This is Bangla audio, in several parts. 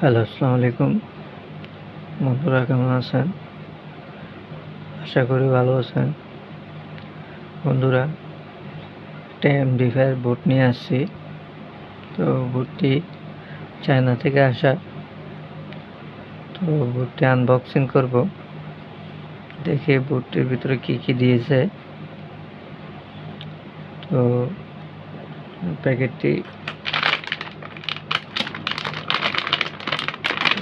হ্যালো, আসসালামু আলাইকুম। বন্ধুরা, কেমন আছেন? আশা করি ভালো আছেন। বন্ধুরা, একটা এমডি ফায়ার বুট নিয়ে আসছি। তো বুটটি চায়না থেকে আসা। তো বুটটি আনবক্সিং করব। দেখি বুটটির ভিতরে কি কি দিয়েছে। তো প্যাকেটটি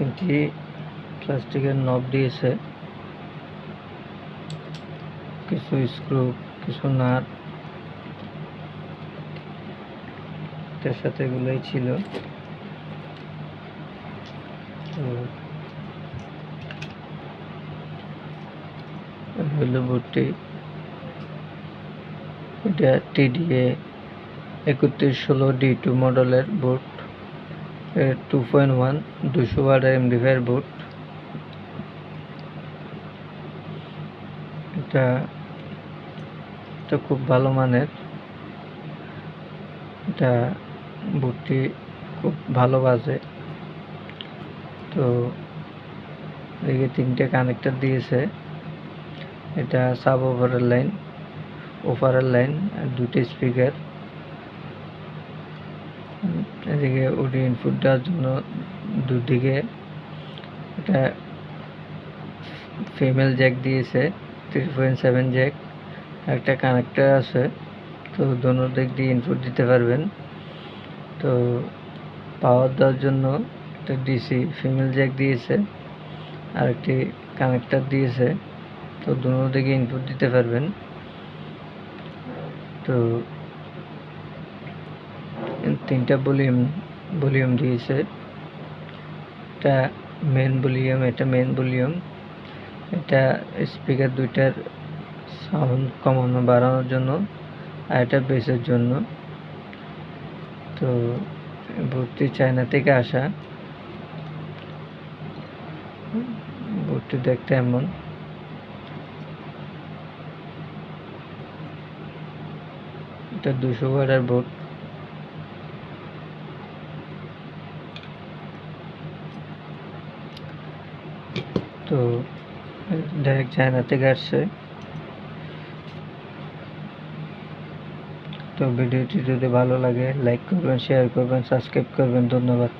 তিনটি প্লাস্টিকের নব দিয়েছে। কিছু স্ক্রু কিছু নাট। তার সাথে এগুলোই ছিল। হইল এটা টিডিএ একত্রিশ ষোলো ডি টু মডেলের বোর্ড টু পয়েন্ট ওয়ান দুশো ওয়াটের এমডিফায়ার বোর্ড এটা এটা খুব ভালো মানের। এটা বুটটি খুব ভালো বাজে। তো, এদিকে তিনটে কানেক্টর দিয়েছে। এটা সাব ওভারের লাইন ওভারের লাইন আর দুটি স্পিকার এদিকে অডিও ইনপুট দেওয়ার জন্য দুদিকে এটা ফিমেল জ্যাক দিয়েছে থ্রি পয়েন্ট সেভেন জ্যাক একটা কানেক্টার আছে। তো দোনো দিক দিয়ে ইনপুট দিতে পারবেন। তো পাওয়ার দেওয়ার জন্য একটা ডিসি ফিমেল জ্যাক দিয়েছে, আর একটি কানেক্টার দিয়েছে। তো দোনো দিকে ইনপুট দিতে পারবেন। তো তিনটা ভলিউম ভলিউম দিয়েছে। এটা মেন ভলিউম এটা মেন ভলিউম এটা স্পিকার দুইটার সাউন্ড কমানো, বাড়ানোর জন্য, আর এটা বেসের জন্য। তো ভর্তি চায়না থেকে আসা। ভর্তি দেখতে এমন। এটা দুশো ওয়াটের বোর্ড তো ডাইরেক্ট চায়না থেকে আসছে তো ভিডিওটি যদি ভালো লাগে লাইক করবেন শেয়ার করবেন সাবস্ক্রাইব করবেন, ধন্যবাদ।